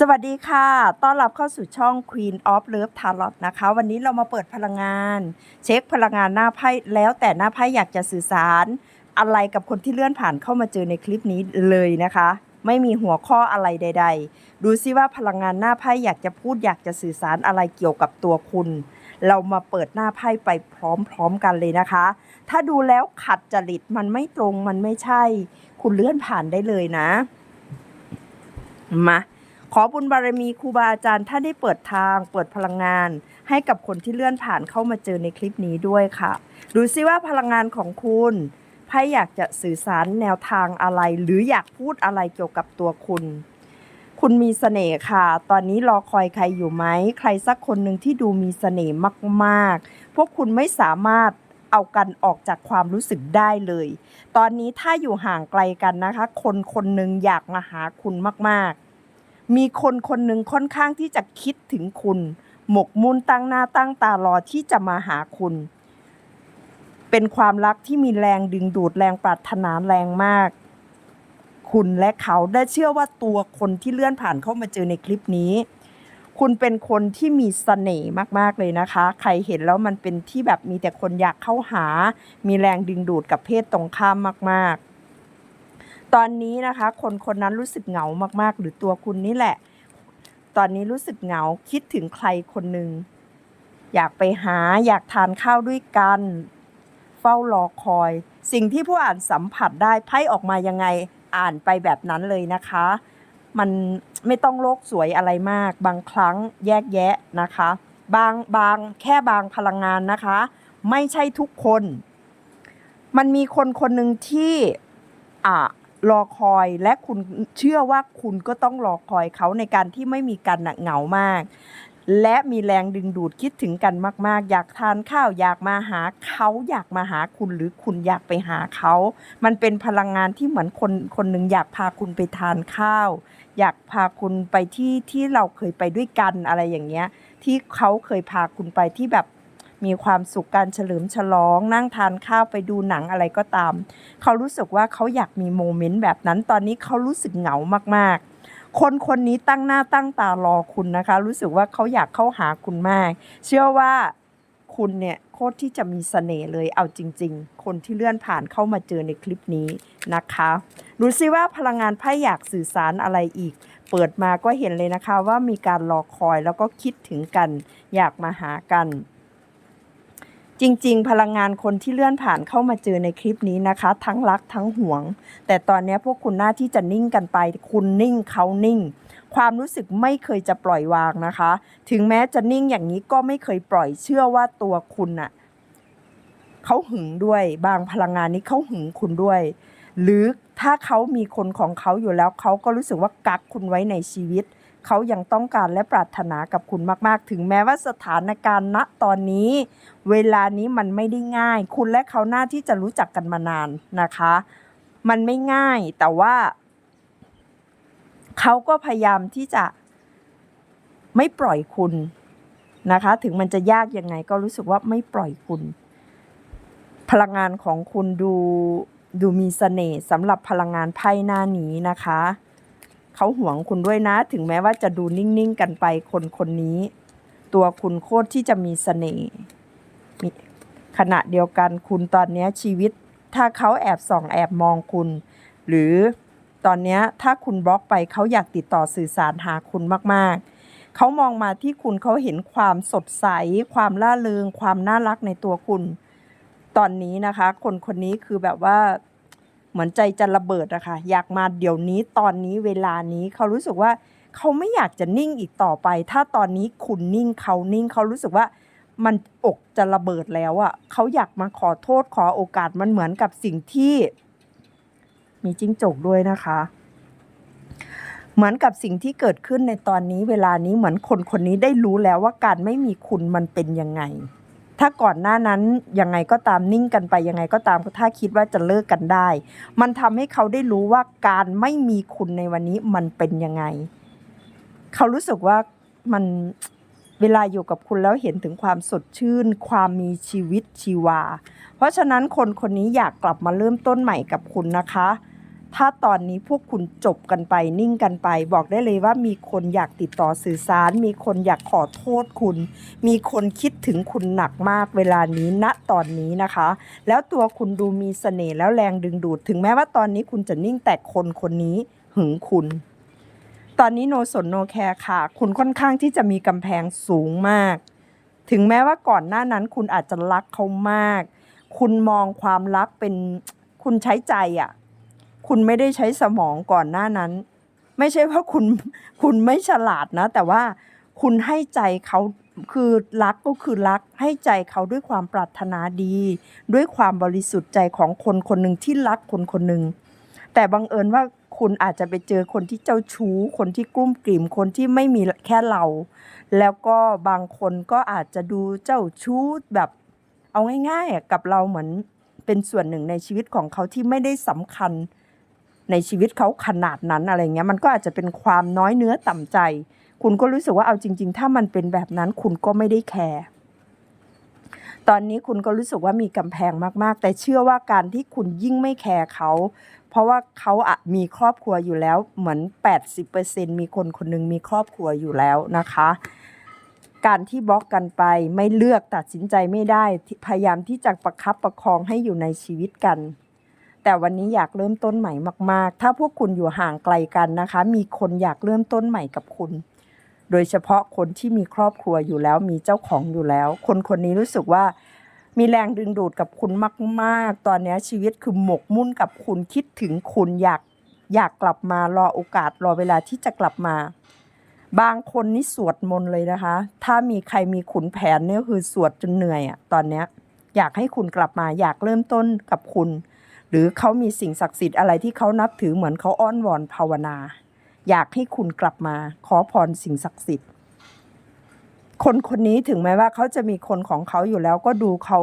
สวัสดีค่ะ ต้อนรับเข้าสู่ช่อง Queen of Love Tarot นะคะ วันนี้เรามาเปิดพลังงาน เช็คพลังงานหน้าไพ่แล้วแต่หน้าไพ่อยากจะสื่อสาร อะไรกับคนที่เลื่อนผ่านเข้ามาเจอในคลิปนี้เลยนะคะ ไม่มีหัวข้ออะไรใด ๆ ดูซิว่าพลังงานหน้าไพ่อยากจะพูดอยากจะสื่อสารอะไรเกี่ยวกับตัวคุณ เรามาเปิดหน้าไพ่ไปพร้อมๆกันเลยนะคะ ถ้าดูแล้วขัดจริตมันไม่ตรงมันไม่ใช่ คุณเลื่อนผ่านได้เลยนะ มา ขอบุญบารมีครูบาอาจารย์ท่านได้เปิดทางเปิดพลังงาน ให้กับคนที่เลื่อนผ่านเข้ามาเจอในคลิปนี้ด้วยค่ะ ดูซิว่าพลังงานของคุณไพ่อยากจะสื่อสารแนวทางอะไร หรืออยากพูดอะไรเกี่ยวกับตัวคุณ คุณมีเสน่ห์ค่ะ ตอนนี้รอคอยใครอยู่ไหม ใครสักคนหนึ่งที่ดูมีเสน่ห์มากๆ พวกคุณไม่สามารถเอากันออกจากความรู้สึกได้เลย ตอนนี้ถ้าอยู่ห่างไกลกันนะคะ คนคนหนึ่งอยากมาหาคุณมากๆ มีคนคนหนึ่งค่อนข้างที่จะคิดถึงคุณ หมกมุ่นตั้งหน้าตั้งตารอที่จะมาหาคุณ เป็นความรักที่มีแรงดึงดูดแรงปรารถนาแรงมาก คุณและเขาได้เชื่อว่าตัวคนที่เลื่อนผ่านเข้ามาเจอในคลิปนี้ คุณเป็นคนที่มีเสน่ห์มากๆเลยนะคะ ใครเห็นแล้วมันเป็นที่แบบมีแต่คนอยากเข้าหา มีแรงดึงดูดกับเพศตรงข้ามมาก ๆ ตอนนี้นะคะ คนคนนั้นรู้สึกเหงามากๆ หรือตัวคุณนี่แหละ ตอนนี้รู้สึกเหงาคิดถึงใครคนหนึ่งอยากไปหาอยากทานข้าวด้วยกัน เฝ้ารอคอย สิ่งที่ผู้อ่านสัมผัสได้ไพ่ออกมายังไงอ่านไปแบบนั้นเลยนะคะ มันไม่ต้องโลกสวยอะไรมาก บางครั้งแยกแยะนะคะ บางบางแค่บางพลังงานนะคะ ไม่ใช่ทุกคน มันมีคนคนหนึ่งที่อ่า รอคอยและคุณเชื่อว่าคุณก็ต้องรอคอยเขาในการที่ไม่มีกันน่ะเหงามาก และมีแรงดึงดูดคิดถึงกันมาก ๆ อยากทานข้าวอยากมาหาเขาอยากมาหาคุณหรือคุณอยากไปหาเขา มันเป็นพลังงานที่เหมือนคนคนหนึ่งอยากพาคุณไปทานข้าว อยากพาคุณไปที่ที่เราเคยไปด้วยกันอะไรอย่างเงี้ยที่เขาเคยพาคุณไปที่แบบ มีความสุขการเฉลิมฉลอง นั่งทานข้าวไปดูหนังอะไรก็ตาม เขารู้สึกว่าเขาอยากมีโมเมนต์แบบนั้นตอนนี้เขารู้สึกเหงามากๆคนคนนี้ตั้งหน้าตั้งตารอคุณนะคะ รู้สึกว่าเขาอยากเข้าหาคุณมาก เชื่อว่าคุณเนี่ยโคตรที่จะมีเสน่ห์เลยเอาจริง ๆ คนที่เลื่อนผ่านเข้ามาเจอในคลิปนี้นะคะดูซิว่าพลังงานไพ่อยากสื่อสารอะไรอีก เปิดมาก็เห็นเลยนะคะว่ามีการรอคอยแล้วก็คิดถึงกัน อยากมาหากัน จริง ๆ พลังงานคนที่เลื่อนผ่านเข้ามาเจอในคลิปนี้นะคะ ทั้งรักทั้งหวง แต่ตอนนี้พวกคุณหน้าที่จะนิ่งกันไป คุณนิ่งเขานิ่ง ความรู้สึกไม่เคยจะปล่อยวางนะคะ ถึงแม้จะนิ่งอย่างนี้ก็ไม่เคยปล่อยเชื่อว่าตัวคุณน่ะเขาหึงด้วยบางพลังงานนี้เขาหึงคุณด้วย หรือถ้าเขามีคนของเขาอยู่แล้วเขาก็รู้สึกว่ากักคุณไว้ในชีวิต เขายังต้องการและปรารถนากับคุณมากๆ ถึงแม้ว่าสถานการณ์ณตอนนี้ เวลานี้มันไม่ได้ง่าย คุณและเขาหน้าที่จะรู้จักกันมานานนะคะ มันไม่ง่ายแต่ว่า เขาก็พยายามที่จะไม่ปล่อยคุณนะคะ ถึงมันจะยากยังไงก็รู้สึกว่าไม่ปล่อยคุณ พลังงานของคุณดูดูมีเสน่ห์สำหรับพลังงานไพ่หน้านี้นะคะ เขาหวงคุณด้วยนะ ถึงแม้ว่าจะดูนิ่งๆกันไปคนคนนี้ ตัวคุณโคตรที่จะมีเสน่ห์ขณะเดียวกันคุณตอนนี้ชีวิต ถ้าเขาแอบส่องแอบมองคุณ หรือตอนนี้ถ้าคุณบล็อกไปเขาอยากติดต่อสื่อสารหาคุณมากๆ เขามองมาที่คุณเขาเห็นความสดใส ความล่าเริงความน่ารักในตัวคุณ ตอนนี้นะคะ คนคนนี้คือแบบว่า เหมือนใจจะระเบิดอะค่ะอยากมาเดี๋ยวนี้ตอนนี้เวลานี้เขารู้สึกว่าเขาไม่อยากจะนิ่งอีกต่อไป ถ้าตอนนี้คุณนิ่งเขานิ่งเขารู้สึกว่ามันอกจะระเบิดแล้วอะเขาอยากมาขอโทษขอโอกาสมันเหมือนกับสิ่งที่ มีจิ้งจกด้วยนะคะ เหมือนกับสิ่งที่เกิดขึ้นในตอนนี้เวลานี้เหมือนคนคนนี้ได้รู้แล้วว่าการไม่มีคุณมันเป็นยังไง ถ้าก่อนหน้านั้นยังไงก็ตามนิ่งกันไปยังไงก็ตามถ้าคิดว่าจะเลิกกันได้ มันทำให้เขาได้รู้ว่าการไม่มีคุณในวันนี้มันเป็นยังไง เขารู้สึกว่ามันเวลาอยู่กับคุณแล้วเห็นถึงความสดชื่น ความมีชีวิตชีวา เพราะฉะนั้นคนคนนี้อยากกลับมาเริ่มต้นใหม่กับคุณนะคะ ถ้าตอนนี้พวกคุณจบกันไปนิ่งกันไป บอกได้เลยว่ามีคนอยากติดต่อสื่อสาร มีคนอยากขอโทษคุณ มีคนคิดถึงคุณหนักมากเวลานี้ณตอนนี้นะคะ แล้วตัวคุณดูมีเสน่ห์แล้วแรงดึงดูด ถึงแม้ว่าตอนนี้คุณจะนิ่งแต่คนคนนี้หึงคุณ ตอนนี้โนสนโนแคร์ค่ะ คุณค่อนข้างที่จะมีกำแพงสูงมาก ถึงแม้ว่าก่อนหน้านั้นคุณอาจจะรักเขามาก คุณมองความรักเป็นคุณใช้ใจอะ คุณไม่ได้ใช้สมองก่อนหน้านั้น ไม่ใช่ว่าคุณคุณไม่ฉลาดนะ แต่ว่าคุณให้ใจเขาคือรักก็คือรักให้ใจเขาด้วยความปรารถนาดี ด้วยความบริสุทธิ์ใจของคนคนหนึ่งที่รักคนคนหนึ่งแต่บังเอิญว่าคุณอาจจะไปเจอคนที่เจ้าชู้ คนที่กลุ้มกลิ่มคนที่ไม่มีแค่เรา แล้วก็บางคนก็อาจจะดูเจ้าชู้แบบเอาง่ายๆกับเราเหมือนเป็นส่วนหนึ่งในชีวิตของเขาที่ไม่ได้สำคัญ ในชีวิตเขาขนาดนั้นอะไรเงี้ยมันก็อาจจะเป็นความน้อยเนื้อต่ำใจ คุณก็รู้สึกว่าเอาจริง ๆ ถ้ามันเป็นแบบนั้นคุณก็ไม่ได้แคร์ตอนนี้คุณก็รู้สึกว่ามีกำแพงมาก ๆ แต่เชื่อว่าการที่คุณยิ่งไม่แคร์เขา เพราะว่าเขาอะมีครอบครัวอยู่แล้วเหมือน 80%มีคนคนหนึงมีครอบครัวอยู่แล้วนะคะ การที่บล็อกกันไปไม่เลือกตัดสินใจไม่ได้ พยายามที่จะประคับประคองให้อยู่ในชีวิตกัน แต่วันนี้อยากเริ่มต้นใหม่มาก ๆ ถ้าพวกคุณอยู่ห่างไกลกันนะคะ มีคนอยากเริ่มต้นใหม่กับคุณ โดยเฉพาะคนที่มีครอบครัวอยู่แล้วมีเจ้าของอยู่แล้ว คนคนนี้รู้สึกว่ามีแรงดึงดูดกับคุณมาก ๆ ตอนนี้ชีวิตคือหมกมุ่นกับคุณคิดถึงคุณอยากอยากกลับมารอโอกาสรอเวลาที่จะกลับมา บางคนนี่สวดมนต์เลยนะคะ ถ้ามีใครมีขุนแผนเนี่ยคือสวดจนเหนื่อยอะตอนนี้อยากให้คุณกลับมาอยากเริ่มต้นกับคุณ หรือเขามีสิ่งศักดิ์สิทธิ์อะไรที่เขานับถือเหมือนเขาอ้อนวอนภาวนา อยากให้คุณกลับมาขอพรสิ่งศักดิ์สิทธิ์ คนคนนี้ถึงแม้ว่าเขาจะมีคนของเขาอยู่แล้วก็ดูเขา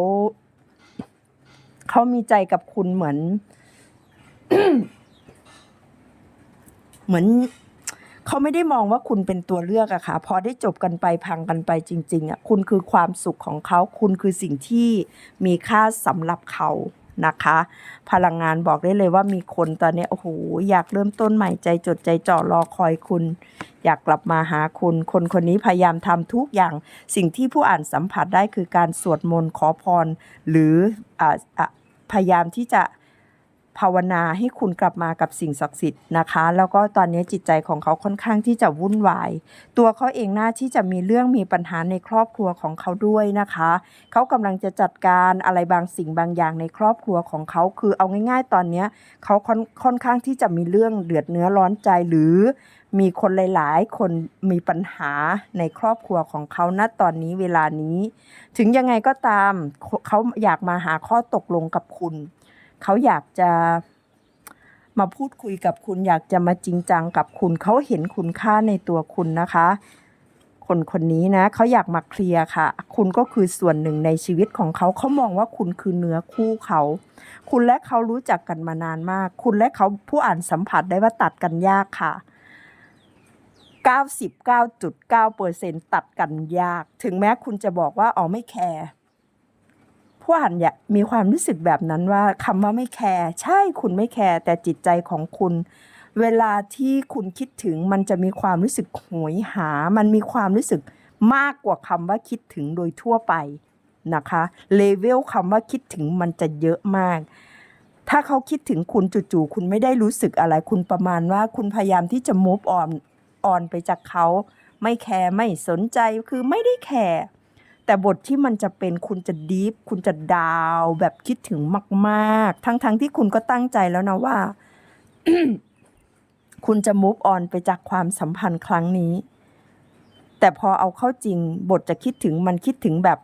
เขามีใจกับคุณเหมือน เหมือนเขาไม่ได้มองว่าคุณเป็นตัวเลือกอะค่ะ พอได้จบกันไปพังกันไปจริง ๆอะคุณคือความสุขของเขา คุณคือสิ่งที่มีค่าสำหรับเขา นะคะ พลังงานบอกได้เลยว่ามีคนตอนนี้โอ้โหอยากเริ่มต้นใหม่ใจจดใจจ่อรอคอยคุณ อยากกลับมาหาคุณ คนคนนี้พยายามทำทุกอย่าง สิ่งที่ผู้อ่านสัมผัสได้คือการสวดมนต์ขอพร หรือออพยายามที่จะ ภาวนาให้คุณกลับมากับสิ่งศักดิ์สิทธิ์นะคะ แล้วก็ตอนนี้จิตใจของเขาค่อนข้างที่จะวุ่นวาย ตัวเขาเองน่าที่จะมีเรื่องมีปัญหาในครอบครัวของเขาด้วยนะคะ เขากำลังจะจัดการอะไรบางสิ่งบางอย่างในครอบครัวของเขาคือเอาง่าย ๆ ตอนนี้เขาค่อนค่อนข้างที่จะมีเรื่องเดือดเนื้อร้อนใจหรือมีคนหลาย ๆ คนมีปัญหาในครอบครัวของเขาณตอนนี้เวลานี้ ถึงยังไงก็ตามเขาอยากมาหาข้อตกลงกับคุณ เขาอยากจะมาพูดคุยกับคุณอยากจะมาจริงจังกับคุณเขาเห็นคุณค่าในตัวคุณนะคะ คนคนนี้นะเขาอยากมาเคลียร์ค่ะ คุณก็คือส่วนหนึ่งในชีวิตของเขาเขามองว่าคุณคือเนื้อคู่เขา คุณและเขารู้จักกันมานานมาก คุณและเขาผู้อ่านสัมผัสได้ว่าตัดกันยากค่ะ99.9%ตัดกันยาก ถึงแม้คุณจะบอกว่าอ๋อไม่แคร์ ผู้อ่านอยากมีความรู้สึกแบบนั้นว่าคำว่าไม่แคร์ใช่คุณไม่แคร์แต่จิตใจของคุณ เวลาที่คุณคิดถึงมันจะมีความรู้สึกโหยหา มันมีความรู้สึกมากกว่าคำว่าคิดถึงโดยทั่วไปนะคะเลเวลคำว่าคิดถึงมันจะเยอะมาก ถ้าเขาคิดถึงคุณจู่ๆคุณไม่ได้รู้สึกอะไรคุณประมาณว่าคุณพยายามที่จะ move on on ไปจากเขา ไม่แคร์ไม่สนใจคือไม่ได้แคร์ แต่บทที่มันจะเป็นคุณจะดีฟคุณจะดาวแบบคิดถึงมาก ๆ ทั้งๆที่คุณก็ตั้งใจแล้วนะว่า คุณจะ move on ไปจากความสัมพันธ์ครั้งนี้ แต่พอเอาเข้าจริง บทจะคิดถึงมันคิดถึงแบบ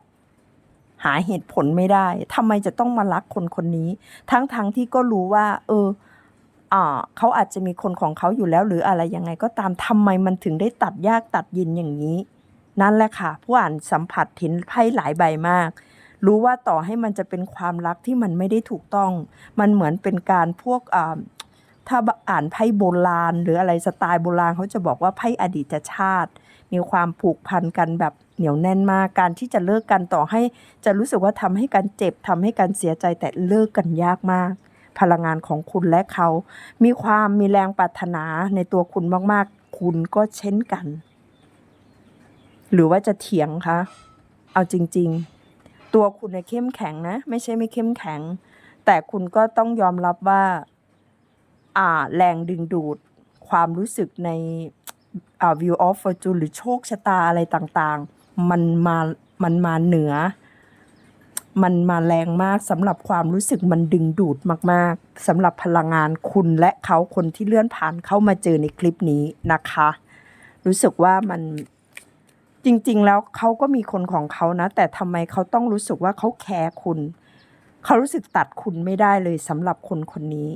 หาเหตุผลไม่ได้ทำไมจะต้องมารักคนคนนี้ ทั้งๆทที่ก็รู้ว่า เออเขาอาจจะมีคนของเขาอยู่แล้ว หรืออะไรยังไงก็ตามทำไมมันถึงได้ตัดยากตัดยินอย่างนี้ นั่นแหละค่ะ ผู้อ่านสัมผัสเห็นไพ่หลายใบมาก รู้ว่าต่อให้มันจะเป็นความรักที่มันไม่ได้ถูกต้อง มันเหมือนเป็นการพวกอ่าถ้าอ่านไพ่โบราณ หรืออะไรสไตล์โบราณเขาจะบอกว่าไพ่อดีตชาติ มีความผูกพันกันแบบเหนียวแน่นมากการที่จะเลิกกันต่อให้ จะรู้สึกว่าทำให้กันเจ็บทำให้กันเสียใจแต่เลิกกันยากมาก พลังงานของคุณและเขา มีความมีแรงปรารถนาในตัวคุณมากๆ คุณก็เช่นกัน หรือว่าจะเถียงคะ เอาจริง ๆ ตัวคุณเนี่ยเข้มแข็งนะ ไม่ใช่ไม่เข้มแข็ง แต่คุณก็ต้องยอมรับว่า อ่า แรงดึงดูด ความรู้สึกในอ่า view of fortune หรือโชคชะตาอะไรต่างๆ มันมา มันมาเหนือ มันมาแรงมากสำหรับความรู้สึกมันดึงดูดมากๆสำหรับพลังงานคุณและเขาคนที่เลื่อนผ่านเข้ามาเจอในคลิปนี้นะคะ รู้สึกว่ามัน จริง ๆ แล้วเขาก็มีคนของเขานะ แต่ทำไมเขาต้องรู้สึกว่าเขาแคร์คุณ เขารู้สึกตัดคุณไม่ได้เลยสำหรับคนคนนี้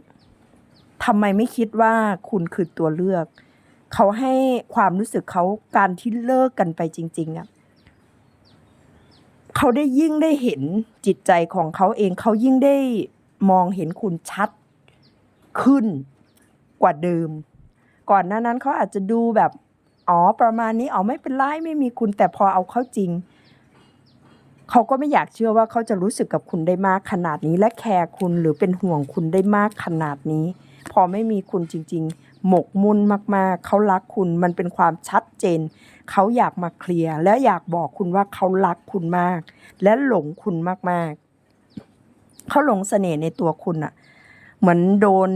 ทำไมไม่คิดว่าคุณคือตัวเลือก เขาให้ความรู้สึกเขาการที่เลิกกันไปจริง ๆอะเขาได้ยิ่งได้เห็นจิตใจของเขาเอง เขายิ่งได้มองเห็นคุณชัดขึ้นกว่าเดิม ก่อนหน้านั้นเขาอาจจะดูแบบ อ๋อ ประมาณนี้ อ๋อ ไม่เป็นไรไม่มีคุณ แต่พอเอาเข้าจริง เขาก็ไม่อยากเชื่อว่าเขาจะรู้สึกกับคุณได้มากขนาดนี้ และแคร์คุณหรือเป็นห่วงคุณได้มากขนาดนี้ พอไม่มีคุณจริง ๆ หมกมุ่นมากๆ เขารักคุณ มันเป็นความชัดเจน เขาอยากมาเคลียร์ และอยากบอกคุณว่าเขารักคุณมาก และหลงคุณมากๆ เขาหลงเสน่ห์ในตัวคุณอะเหมือนโดน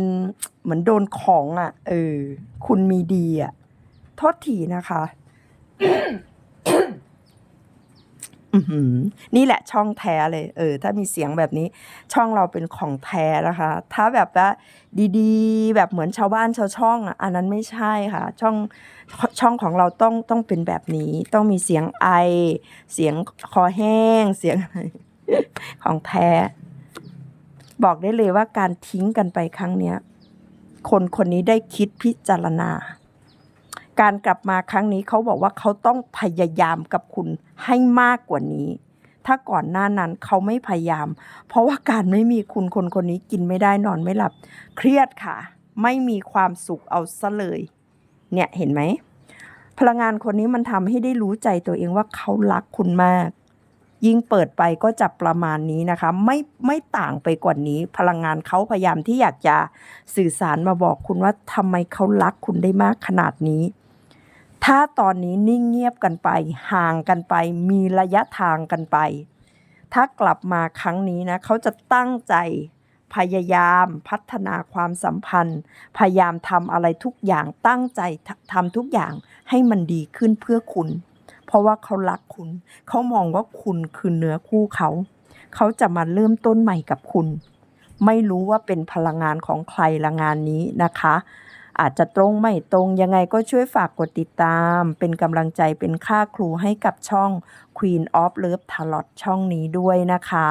เหมือนโดนของอะเออ คุณมีดีอะ โทษทีนะคะ นี่แหละช่องแท้เลย เออ ถ้ามีเสียงแบบนี้ ช่องเราเป็นของแท้นะคะ ถ้าแบบว่าดีๆ แบบเหมือนชาวบ้านชาวช่องอะอันนั้นไม่ใช่ค่ะ ช่องช่องของเราต้องต้องเป็นแบบนี้ ต้องมีเสียงไอ เสียงคอแห้ง เสียงอะไรของแท้บอกได้เลยว่าการทิ้งกันไปครั้งเนี้ย คนคนนี้ได้คิดพิจารณา การกลับมาครั้งนี้เขาบอกว่าเขาต้องพยายามกับคุณให้มากกว่านี้ ถ้าก่อนหน้านั้นเขาไม่พยายาม เพราะว่าการไม่มีคุณคนคนนี้กินไม่ได้นอนไม่หลับ เครียดค่ะ ไม่มีความสุขเอาซะเลย เนี่ยเห็นไหมพลังงานคนนี้มันทำให้ได้รู้ใจตัวเองว่าเขารักคุณมาก ยิ่งเปิดไปก็จะประมาณนี้นะคะ ไม่ไม่ต่างไปกว่านี้ พลังงานเขาพยายามที่อยากจะสื่อสารมาบอกคุณว่าทำไมเขารักคุณได้มากขนาดนี้ ถ้าตอนนี้นิ่งเงียบกันไป ห่างกันไป มีระยะทางกันไป ถ้ากลับมาครั้งนี้นะ เขาจะตั้งใจ พยายามพัฒนาความสัมพันธ์ พยายามทำอะไรทุกอย่างตั้งใจทำทุกอย่างให้มันดีขึ้นเพื่อคุณ เพราะว่าเขารักคุณ เขามองว่าคุณคือเนื้อคู่เขา เขาจะมาเริ่มต้นใหม่กับคุณ ไม่รู้ว่าเป็นพลังงานของใครละงานนี้นะคะ อาจจะตรงไม่ตรงยังไงก็ช่วยฝากกดติดตาม เป็นกำลังใจเป็นค่าครูให้กับช่อง Queen of Love Tarot ช่องนี้ด้วยนะคะ